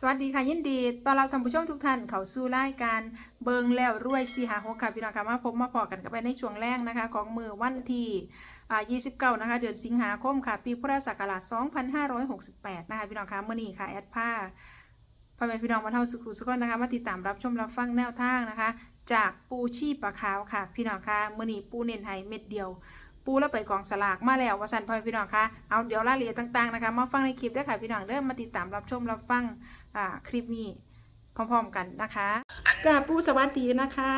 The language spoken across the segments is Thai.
สวัสดีค่ะยินดีต้อนรับท่านผู้ชมทุกท่านเข้าสู่รายการเบิงแล้วรวยสีหาหกค่ะพี่น้องค่ะมาพบมาพอกันกันไปในช่วงแรกนะคะ ของมือวันที่อ่า29 นะคะ เดือนสิงหาคมค่ะ ปีพุทธศักราช 2568 นะคะพี่น้องค่ะเมื่อนี้ค่ะ แอดผ้าพ่อแม่พี่น้องมาเท่าสุขุสุขนะคะมาติดตามรับชมรับฟังแนวทางนะคะ จากปูชีปลาขาวค่ะ พี่น้องค่ะเมื่อนี้ปูเน้นให้เม็ดเดียว ปูแล้วไปกองสลากมาแล้ววสันพ่อแม่พี่น้องค่ะเอาเดี๋ยวรายละเอียดต่างๆนะคะมาฟังในคลิปด้วยค่ะพี่น้องเริ่มมาติดตามรับชมรับฟังอ่าคลิปนี้พร้อมๆกันนะคะกาปูสวัสดีนะคะ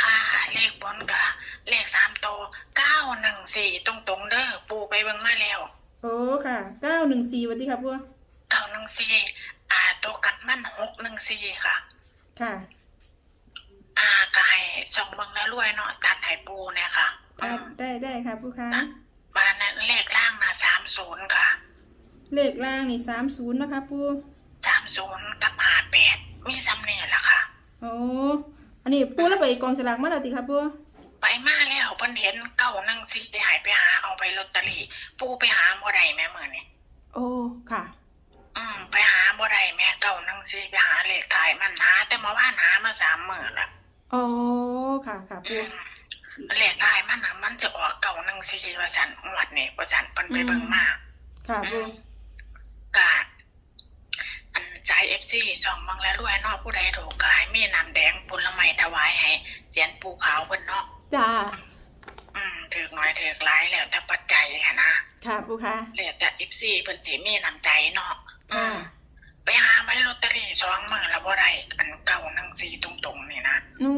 ค่ะเลขบนกับเลขสามโตเก้าหนึ่งสี่ตรงตรงๆเด้อปูไปเบิ่งมาแล้ว โอ้ค่ะเก้าหนึ่งสี่วันที่ค่ะพวกเก้าหนึ่งสี่อ่าตัวกัดมันหกหนึ่งสี่ค่ะ ค่ะ อ่ากายสองเบิ่งแล้วรวยเนาะตัดให้ปูเนี่ยค่ะ ค่ะได้ได้ค่ะผู้ค้าบ้านนั้นเลขล่างนะสามศูนย์ค่ะ เลขล่างนี่สามศูนย์นะคะปูสามศูนย์กับห้าแปดมีซ้ำเนี่ยแหละค่ะโอ้อันนี้ปูแล้วไปกองสลากมาแล้วติค่ะปูไปมาแล้วเพิ่นเห็นเก้าหนึ่งสี่ได้หายไปหาเอาไปลอตเตอรี่ปูไปหาบ่ได้แม่เมื่อนี่โอ้ค่ะ อืมไปหาบ่ได้แม่เก้าหนึ่งสี่ไปหาเลขถ่ายมันหาแต่มาว่านหามาสามหมื่นละโอ้ค่ะค่ะปู เลขถ่ายมันน่ะมันจะออกเก้าหนึ่งสี่ว่าสันงวดนี่ว่าสันเพิ่นไปเบิ่งมาค่ะปูกาดอันใจเอฟซีสองเบังแล้วรวยเนอกผู้ใดถูกกายมีน้ำแดงผลไม้ถวายให้เสียนปูขาวเพิ่นเนาะจ้าอืมถือน้อยถือหลายแล้วแต่ปัจจัยอะนะค่ะปูค่ะแล้วแต่เอฟซีเพิ่นสิมีน้ำใจเนาะอืค่ะมไปหาใบลอตเตอรี่สองมื้อแล้วบ่ได้อันเก้าหนึ่งสี่ตรงๆนี่นะนู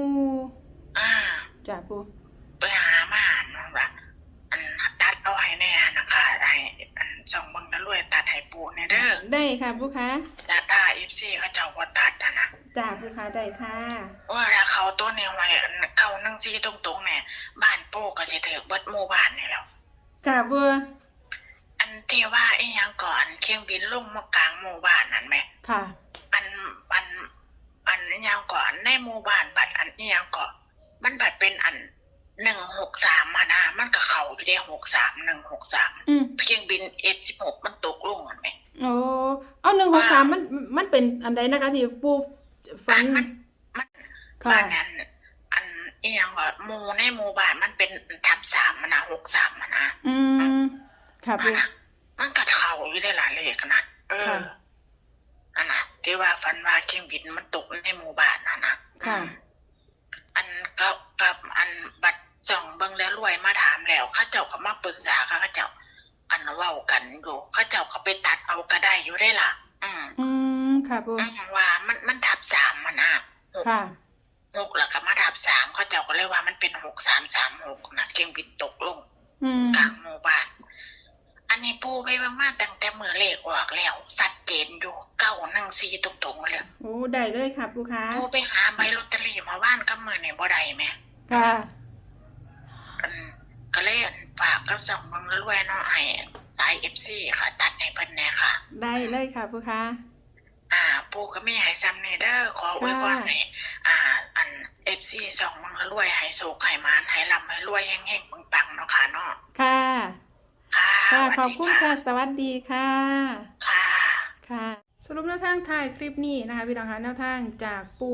อ่าจ้าปู ไปหามามันว่าอันตัดเอาให้แน่นะคะให้อันสองเบิ่งแล้วรวยตัดให้ปูในเด้อได้ค่ะปูค่ะแต่ถ้าเอฟซีเขาเจ้าบ่ตัดอะนะจ้าปูค่ะได้ค่ะว่าถ้าเขาตัวนี้ไว้อันเขานั่งซีตรงๆเนี่ยบ้านโป้ก็สิถือเบิดหมู่บ้านนี่แหล้วค่ะปูอันที่ว่าไอ้หยังก่อนเครื่องบินลงมากลางหมู่บ้านนั่นไหมค่ะ อันอันอันอิหยังก่อนในหมู่บ้านบัตรอันอิหยังก่อนมันบัตรเป็นอัน หนึ่งหกสามมานะมันก็เข้าอยู่ได้หกสามหนึ่งหกสามอืมเครื่องบินเอสิบหกมันตกลงเห็นไหมโอ้เอาหนึ่งหกสามมันมันเป็นอันใดนะคะที่ปูฝันมันมันค่ะบ้านนั้นอันอิหยังก่อนหมู่ในหมู่บ้านมันเป็นทับสามมานะหกสามมานะอืมค่ะมัปูนน่ะมันกัดเข่าอยู่ได้หลายเลขนะเออค่ะอันน่ะที่ว่าฟันว่าเครื่องบินมันตกในหมู่บ้านน่ะนะค่ะอืมอันก็ กับอันบัตรจ่องเบิ่งแล้วรวยมาถามแล้วเข้าเจ้าก็มาปรึกษาค่ะเข้าเจ้า อันเว้ากันอยู่เข้าเจ้าก็ไปตัดเอาก็ได้อยู่ได้ล่ะ อืมอืมค่ะปูอืมว่ามันมันทับสามมันนะหกค่ะหกแล้วก็มาทับสามเขาเจ้าก็เลยว่ามันเป็นหกสามสามหกนะเครื่องบินตกลงอืมกลางหมู่บ้านอันนี้ปูไปเบิ่งมาตั้งแต่มือเลขออกแล้วสัดเจนอยู่เก้านั่งซีตรงๆเลยโอ้ได้เลยค่ะปูค่ะปูไปหาใบลอตเตอรี่มาว่านกับมือในบ่ได้ไหม ค่ะอืมก็เลยฝากกับสองบังรวยเนาะให้สายเอฟซีค่ะ ตัดให้เพิ่นแน่ค่ะ ได้เลยค่ะปูค่ะอ่า ปูก็ไม่ให้ซ้ำเนเด้อขอไว้ว่าให้อ่า อันเอฟซีสองบังรวยให้โศกให้มานให้ร่ำให้รวยแห้งๆปังๆเนาะค่ะเนาะค่ะ ค่ะค่ะสวัสขอบดีคุณค่ะ สวัสดีค่ะ ค่ะค่ะสรุปแนวทางท้ายคลิปนี้นะคะพี่น้องคะแนวทางจากปู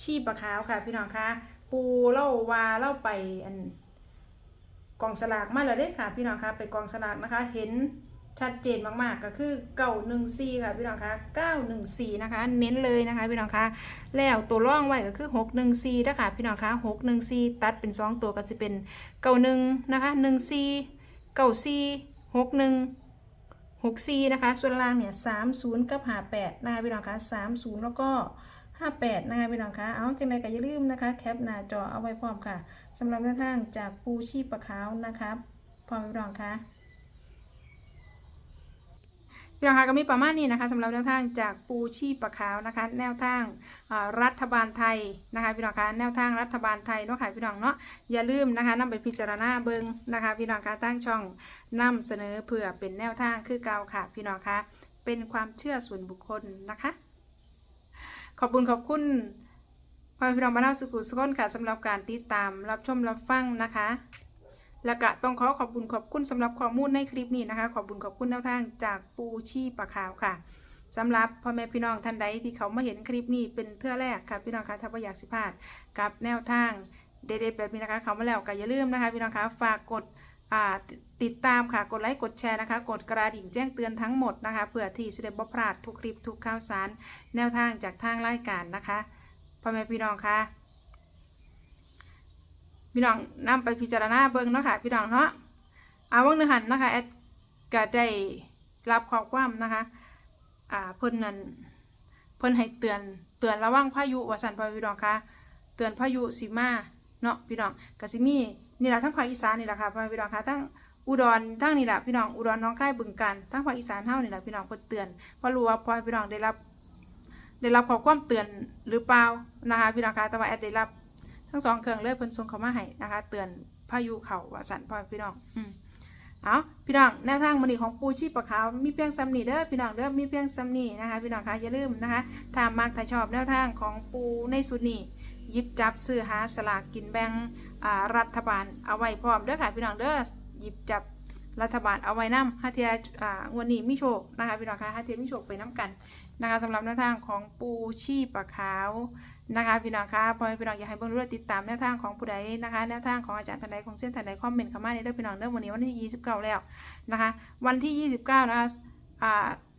ชีปะขาวค่ะพี่น้องคะ ปูเล่าว่าเล่าไปอันกองสลากมาแล้วเด้ค่ะ พี่น้องคะไปกองสลากนะคะ เห็นชัดเจนมากๆก็คือเก้าหนึ่งสี่ค่ะพี่น้องคะเก้าหนึ่งสี่นะคะ เน้นเลยนะคะพี่น้องคะแล้วตัวร่องไว้ก็คือหกหนึ่งสี่นะคะพี่น้องคะหกหนึ่งสี่ตัดเป็นสองตัวก็จะเป็นเก้าหนึ่งนะคะหนึ่งสี่เก้าสี่หกหนึ่งหกสี่นะคะ ส่วนล่างเนี่ยสามศูนย์กับห้าแปดนะคะพี่น้องคะสามศูนย์แล้วก็ ห้าแปดนะคะพี่น้องคะเอาจังไรก็อย่าลืมนะคะ แคปหน้าจอเอาไว้พร้อมค่ะสำหรับแนวทางจากปูชีพปะขาวนะคะพร้อมพี่น้องคะพี่น้องคะก็มีประมาณนี้นะคะสำหรับแนวทางจากปูชีพปะขาวนะคะ แนวทางรัฐบาลไทยนะคะพี่น้องคะแนวทางรัฐบาลไทยเนาะค่ะพี่น้องเนาะอย่าลืมนะคะนำไปพิจารณาเบิงนะคะพี่น้องคะตั้งช่องนำเสนอเพื่อเป็นแนวทางคือเก่าค่ะ พี่น้องคะเป็นความเชื่อส่วนบุคคลนะคะ ขอบคุณขอบคุณพ่อแม่พี่น้องบ้านเฮาสุขุสุขนค่ะสำหรับการติดตามรับชมรับฟังนะคะ และก็ต้องขอขอบคุณขอบคุณสำหรับข้อมูลในคลิปนี้นะคะ ขอบคุณขอบคุณแนวทางจากปูชีปะขาวค่ะสำหรับพ่อแม่พี่น้องท่านใดที่เขามาเห็นคลิปนี้เป็นเทื่อแรกค่ะพี่น้องคะถ้าบ่อยากสิพลาดกับแนวทางเด็ดๆแบบนี้นะคะ เขามาแล้วก็อย่าลืมนะคะ พี่น้องคะฝากกด ติดตามค่ะ กดไลค์ กดแชร์นะคะ กดกระดิ่งแจ้งเตือนทั้งหมดนะคะ เพื่อที่จะได้บ่พลาดทุกคลิปทุกข่าวสาร แนวทางจากทางรายการนะคะพ่อแม่พี่น้องค่ะ พี่น้องนำไปพิจารณาเบิ่งเนาะค่ะ พี่น้องเนาะเอาเบิ่งหนึงหันนะคะแอดก็ได้รับข้อความนะคะอ่าเพิ่นนั่นเพิ่นให้เตือนเตือนระวังพายุวสั่นพ่อแม่พี่น้องค่ะ เตือนพายุสิมาเนาะพี่น้องก็สิมี นี่แหละทั้งภาคอีสานนี่แหละค่ะพ่อแม่พี่น้องคะทั้งอุดรทั้งนี่แหละพี่น้องอุดรน้องคายบึงกาฬทั้งภาคอีสานเฮานี่แหละพี่น้องเพิ่นเตือนเพราะรู้ว่าพ่อพี่น้องได้รับ ได้รับข้อความเตือนหรือเปล่านะคะพี่น้องคะแต่ว่าแอดได้รับ ทั้งสองเครื่องเลยเพิ่นส่งเข้ามาให้นะคะ เตือนพายุเขาว่าสันพ่อพี่น้องอืมเอาพี่น้องแนวทางมันนีของปูชีพปะขาวมีเพียงซ้ำนี่เด้อพี่น้องเด้อมีเพียงซ้ำนี่นะคะพี่น้องคะอย่าลืมนะคะถ้ามากถ้าชอบแนวทางของปูในสุดนี้ ยิบจับซื้อหาสลากกินแบ่งรัฐบาลเอาไว้พร้อมเด้อค่ะพี่น้องเด้อหยิบจับรัฐบาลเอาไว้นํฮัทเทียอ่างวันนี้มีโชคนะคะพี่น้องคะฮัทเทียมีโชคไปน้กันนะคะสำหรับแนวทางของปูชีปะขาวนะคะพี่น้องคะพอพี่น้องอยากให้เบิ่งรู้ติดตามแนวทางของผู้ใดนะคะแนวทางของอาจารย์ทันใดของเส้นทันใดคอมเมนต์เข้ามาในเด้องพี่น้องเด้อวันนี้วันที่ 29 แล้วนะคะวันที่ 29 นะคะ อ่า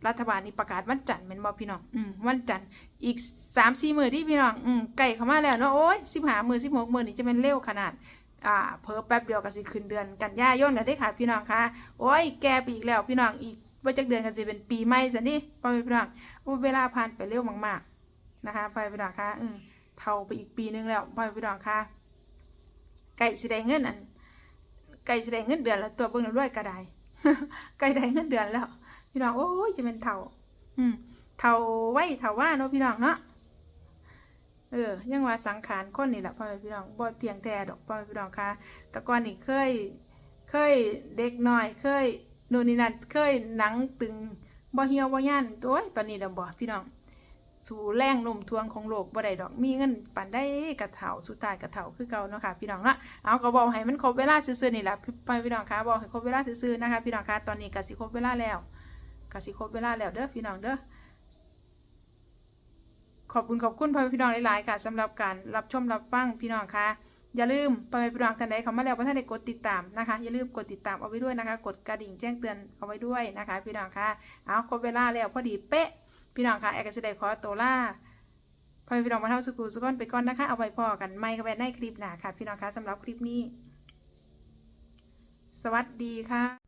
รัฐบาลนี่ประกาศวันจันทร์เป็นบอพี่น้องอืมวันจันทร์อีกสามสี่หมือที่พี่น้องอืมไก่เข้ามาแล้วเนาะโอ้ยสิบห้าหมือสิบหกหมือนี่จะเป็นเร็วขนาดอ่าเพอแป๊บเดียวก็สิขึ้นเดือนกันยายนแล้วได้ค่ะพี่น้องคะโอ้ยแกไปอีกแล้วพี่น้องอีกว่าจักเดือนก็สิเป็นปีใหม่ซะนี่พ่อพี่น้องเวลาผ่านไปเร็วมากๆนะคะพ่อพี่น้องคะอืมเท่าไปอีกปีนึงแล้วพ่อพี่น้องคะไก่สิได้เงินอันไก่สิได้เงินเดือนแล้วตัวเบิ่งแล้วรวยก็ได้ใกล้ได้เงินเดือนแล้ว พี่น้องโอ้ยจะเป็นเท่าอืมเท่าไว้เท่าว่าเนาะพี่น้องเนาะเออยังว่าสังขารคนนี่แหละพ่อแม่พี่น้องบ่เตียงแท้ดอกพ่อแม่พี่น้องค่ะแต่ก่อนนี่เคย เคยเด็กน้อย เคยโน่นนี่นั่นเคยหนังตึงบ่เหี่ยวบ่ย่านโอ้ยตอนนี้แล้วบ่พี่น้อง สู่แรงโน้มทวงของโลกบ่ได้ดอกมีเงินปานได้กระเถาสุดท้ายกระเถาคือเก่าเนาะค่ะพี่น้องเนาะเอาก็บอกให้มันครบเวลาซื่อๆนี่แหละพี่พี่น้องคะบอกให้ครบเวลาซื่อๆนะคะพี่น้องคะตอนนี้ก็สิครบเวลาแล้ว กสิครบเวลาแล้วเด้อพี่น้องเด้อขอบคุณขอบคุณพ่อพี่น้องหลายๆค่ะสำหรับการรับชมรับฟังพี่น้องคะอย่าลืมพ่อแม่พี่น้องท่านใดเขามาแล้วว่าท่านได้กดติดตามนะคะ อย่าลืมกดติดตามเอาไว้ด้วยนะคะ กดกระดิ่งแจ้งเตือนเอาไว้ด้วยนะคะ พี่น้องคะเอาครบเวลาแล้วพอดีเป๊ะ พี่น้องคะแอร์กสิได้ขอตัวล่าพอพี่น้องมาเท่าสกูสก้อนไปก่อนนะคะ เอาไว้พอกันไม่ก็แวนในคลิปหนาค่ะ พี่น้องคะสำหรับคลิปนี้ สวัสดีค่ะ